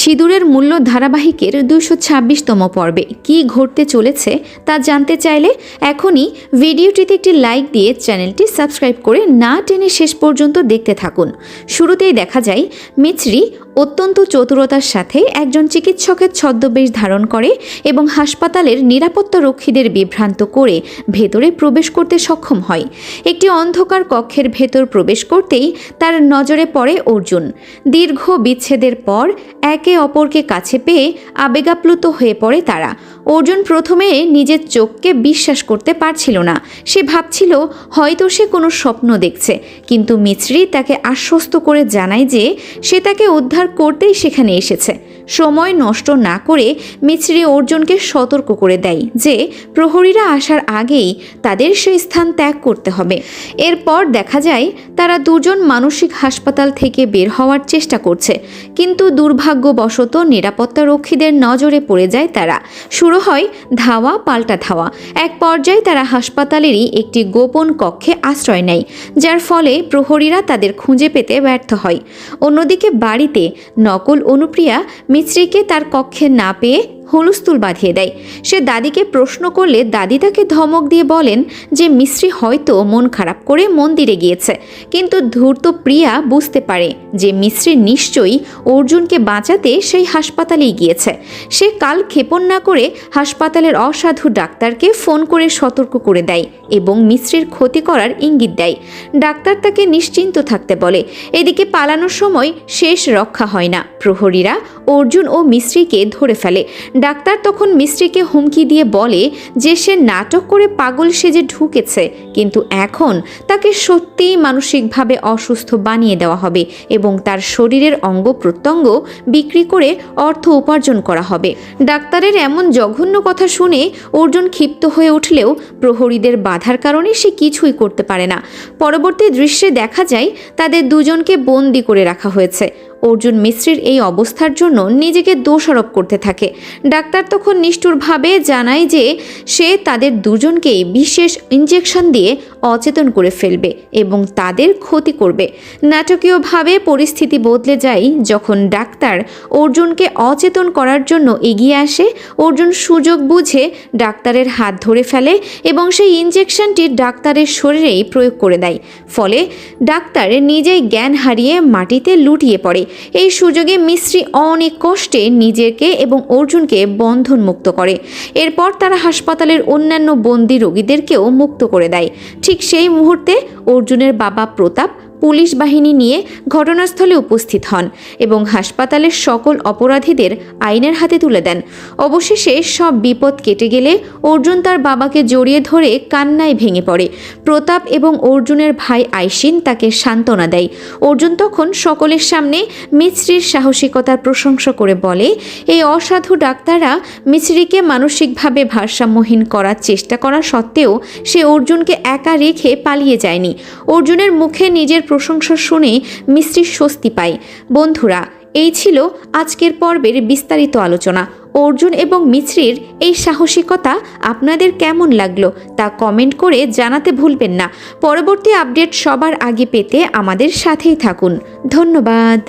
সিঁদুরের মূল্য ধারাবাহিকের দুশো ছাব্বিশতম পর্বে কি ঘটতে চলেছে তা জানতে চাইলে এখনই ভিডিওটিতে একটি লাইক দিয়ে চ্যানেলটি সাবস্ক্রাইব করে না টেনে শেষ পর্যন্ত দেখতে থাকুন। শুরুতেই দেখা যায়, মিছরি অত্যন্ত চতুরতার সাথে একজন চিকিৎসকের ছদ্মবেশ ধারণ করে এবং হাসপাতালের নিরাপত্তা রক্ষীদের বিভ্রান্ত করে ভেতরে প্রবেশ করতে সক্ষম হয়। একটি অন্ধকার কক্ষের ভেতর প্রবেশ করতেই তার নজরে পড়ে অর্জুন। দীর্ঘ বিচ্ছেদের পর একে অপরকে কাছে পেয়ে আবেগাপ্লুত হয়ে পড়ে তারা। অর্জুন প্রথমে নিজের চোখকে বিশ্বাস করতে পারছিল না। সে ভাবছিল, হয়তো সে কোনো স্বপ্ন দেখছে, কিন্তু মিছরি তাকে আশ্বস্ত করে জানায় যে সে তাকে উদ্ধার করতেই সেখানে এসেছে। সময় নষ্ট না করে মিছরি অর্জুনকে সতর্ক করে দেয় যে প্রহরীরা আসার আগেই তাদের সেই স্থান ত্যাগ করতে হবে। এরপর দেখা যায়, তারা দুজন মানসিক হাসপাতাল থেকে বের হওয়ার চেষ্টা করছে, কিন্তু দুর্ভাগ্যবশত নিরাপত্তা রক্ষীদের নজরে পড়ে যায় তারা। শুরু হয় ধাওয়া, পাল্টা ধাওয়া। এক পর্যায়ে তারা হাসপাতালেরই একটি গোপন কক্ষে আশ্রয় নেয়, যার ফলে প্রহরীরা তাদের খুঁজে পেতে ব্যর্থ হয়। অন্যদিকে বাড়িতে নকল অনুপ্রিয়া মিস্ত্রিকে তার কক্ষে না পেয়ে হুলস্থুল বাঁধিয়ে দেয়। সে দাদিকে প্রশ্ন করলে দাদি তাকে ধমক দিয়ে বলেন যে, মিশ্রি হয়তো মন খারাপ করে মন্দিরে গিয়েছে। কিন্তু ধূর্ত প্রিয়া বুঝতে পারে যে, মিশ্রি নিশ্চয়ই অর্জুনকে বাঁচাতে সেই হাসপাতালেই গিয়েছে। সে কাল ক্ষেপণ না করে হাসপাতালের অসাধু ডাক্তারকে ফোন করে সতর্ক করে দেয় এবং মিশ্রির ক্ষতি করার ইঙ্গিত দেয়। ডাক্তার তাকে নিশ্চিন্ত থাকতে বলে, এদিকে পালানোর সময় শেষ রক্ষা হয় না। প্রহরীরা অর্জুন ও মিশ্রিকে ধরে ফেলে। ডাক্তার তখন মিস্ত্রিকে হুমকি দিয়ে বলে যে সে নাটক করে পাগল সেজে ঢুকেছে, কিন্তু এখন তাকে সত্যিই মানসিকভাবে অসুস্থ বানিয়ে দেওয়া হবে এবং তার শরীরের অঙ্গ প্রত্যঙ্গ বিক্রি করে অর্থ উপার্জন করা হবে। ডাক্তারের এমন জঘন্য কথা শুনে অর্জুন ক্ষিপ্ত হয়ে উঠলেও প্রহরীদের বাধার কারণে সে কিছুই করতে পারে না। পরবর্তী দৃশ্যে দেখা যায় তাদের দুজনকে বন্দি করে রাখা হয়েছে। অর্জুন মিশ্রির এই অবস্থার জন্য নিজেকে দোষারোপ করতে থাকে। ডাক্তার তখন নিষ্ঠুরভাবে জানায় যে সে তাদের দুজনকেই বিশেষ ইঞ্জেকশন দিয়ে অচেতন করে ফেলবে এবং তাদের ক্ষতি করবে। নাটকীয়ভাবে পরিস্থিতি বদলে যায় যখন ডাক্তার অর্জুনকে অচেতন করার জন্য এগিয়ে আসে। অর্জুন সুযোগ বুঝে ডাক্তারের হাত ধরে ফেলে এবং সেই ইঞ্জেকশনটি ডাক্তারের শরীরেই প্রয়োগ করে দেয়। ফলে ডাক্তার নিজেই জ্ঞান হারিয়ে মাটিতে লুটিয়ে পড়ে। এই সুযোগে মিস্ত্রি অনেক কষ্টে নিজেকে এবং অর্জুনকে বন্ধন মুক্ত করে। এরপর তারা হাসপাতালের অন্যান্য বন্দি রোগীদেরকেও মুক্ত করে দেয়। ঠিক সেই মুহূর্তে অর্জুনের বাবা প্রতাপ পুলিশ বাহিনী নিয়ে ঘটনাস্থলে উপস্থিত হন এবং হাসপাতালের সকল অপরাধীদের আইনের হাতে তুলে দেন। অবশেষে সব বিপদ কেটে গেলে অর্জুন তার বাবাকে জড়িয়ে ধরে কান্নায় ভেঙে পড়ে। প্রতাপ এবং অর্জুনের ভাই আইসিন তাকে সান্ত্বনা দেয়। অর্জুন তখন সকলের সামনে মিছরির সাহসিকতার প্রশংসা করে বলে, এই অসাধু ডাক্তাররা মিছরিকে মানসিকভাবে ভারসাম্যহীন করার চেষ্টা করা সত্ত্বেও সে অর্জুনকে একা রেখে পালিয়ে যায়নি। অর্জুনের মুখে নিজের প্রশংসা শুনে মিস্ত্রির স্বস্তি পায়। বন্ধুরা, এই ছিল আজকের পর্বের বিস্তারিত আলোচনা। অর্জুন এবং মিছরির এই সাহসিকতা আপনাদের কেমন লাগল তা কমেন্ট করে জানাতে ভুলবেন না। পরবর্তী আপডেট সবার আগে পেতে আমাদের সাথেই থাকুন। ধন্যবাদ।